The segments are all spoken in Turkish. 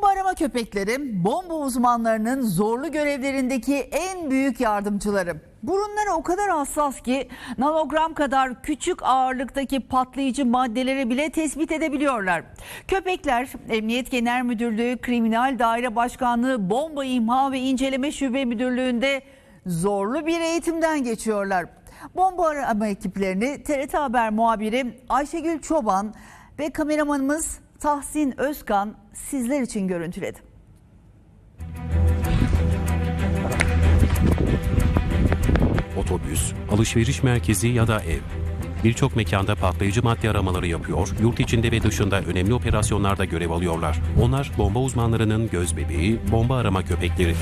Bomba arama köpekleri bomba uzmanlarının zorlu görevlerindeki en büyük yardımcıları. Burunları o kadar hassas ki nanogram kadar küçük ağırlıktaki patlayıcı maddeleri bile tespit edebiliyorlar. Köpekler Emniyet Genel Müdürlüğü Kriminal Daire Başkanlığı Bomba İmha ve İnceleme Şube Müdürlüğü'nde zorlu bir eğitimden geçiyorlar. Bomba arama ekiplerini TRT Haber muhabiri Ayşegül Çoban ve kameramanımız Tahsin Özkan sizler için görüntüledi. otobüs, alışveriş merkezi ya da ev. Birçok mekanda patlayıcı madde aramaları yapıyor, yurt içinde ve dışında önemli operasyonlarda görev alıyorlar. Onlar bomba uzmanlarının göz bebeği, bomba arama köpekleri.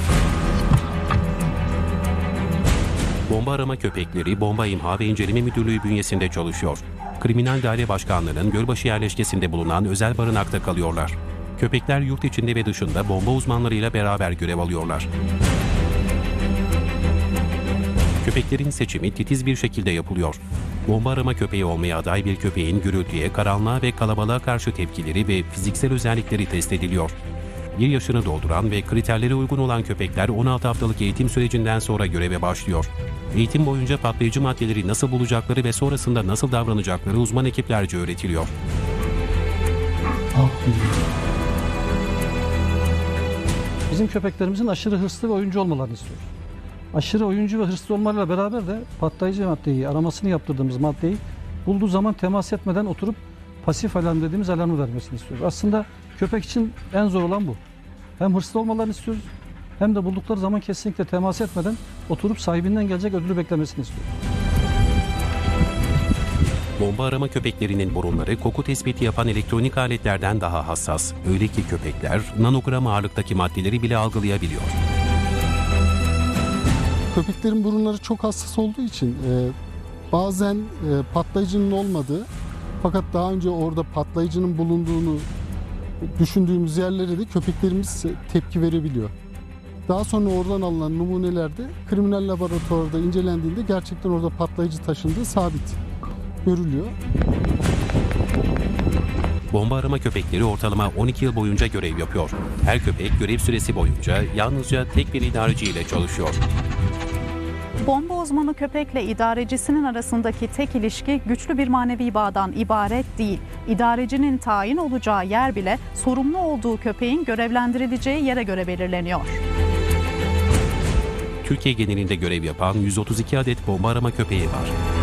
Bomba arama köpekleri Bomba İmha ve İnceleme Müdürlüğü bünyesinde çalışıyor. Kriminal Daire Başkanlığı'nın Gölbaşı yerleşkesinde bulunan özel barınakta kalıyorlar. Köpekler yurt içinde ve dışında bomba uzmanlarıyla beraber görev alıyorlar. Köpeklerin seçimi titiz bir şekilde yapılıyor. Bomba arama köpeği olmaya aday bir köpeğin gürültüye, karanlığa ve kalabalığa karşı tepkileri ve fiziksel özellikleri test ediliyor. Bir yaşını dolduran ve kriterlere uygun olan köpekler 16 haftalık eğitim sürecinden sonra göreve başlıyor. Eğitim boyunca patlayıcı maddeleri nasıl bulacakları ve sonrasında nasıl davranacakları uzman ekiplerce öğretiliyor. Bizim köpeklerimizin aşırı hırslı ve oyuncu olmalarını istiyoruz. Aşırı oyuncu ve hırslı olmalarıyla beraber de patlayıcı maddeyi, aramasını yaptırdığımız maddeyi bulduğu zaman temas etmeden oturup pasif alarm dediğimiz alarmı vermesini istiyoruz. Aslında köpek için en zor olan bu. Hem hırslı olmalarını istiyoruz hem de buldukları zaman kesinlikle temas etmeden oturup sahibinden gelecek ödülü beklemesini istiyoruz. Bomba arama köpeklerinin burunları koku tespiti yapan elektronik aletlerden daha hassas. Öyle ki köpekler nanogram ağırlıktaki maddeleri bile algılayabiliyor. Köpeklerin burunları çok hassas olduğu için e, bazen e, patlayıcının olmadığı fakat daha önce orada patlayıcının bulunduğunu düşündüğümüz yerlere de köpeklerimiz tepki verebiliyor. Daha sonra oradan alınan numunelerde kriminal laboratuvarda incelendiğinde gerçekten orada patlayıcı taşındığı sabit görülüyor. Bomba arama köpekleri ortalama 12 yıl boyunca görev yapıyor. Her köpek görev süresi boyunca yalnızca tek bir idareci ile çalışıyor. Bomba uzmanı köpekle idarecisinin arasındaki tek ilişki güçlü bir manevi bağdan ibaret değil. İdarecinin tayin olacağı yer bile sorumlu olduğu köpeğin görevlendirileceği yere göre belirleniyor. Türkiye genelinde görev yapan 132 adet bomba arama köpeği var.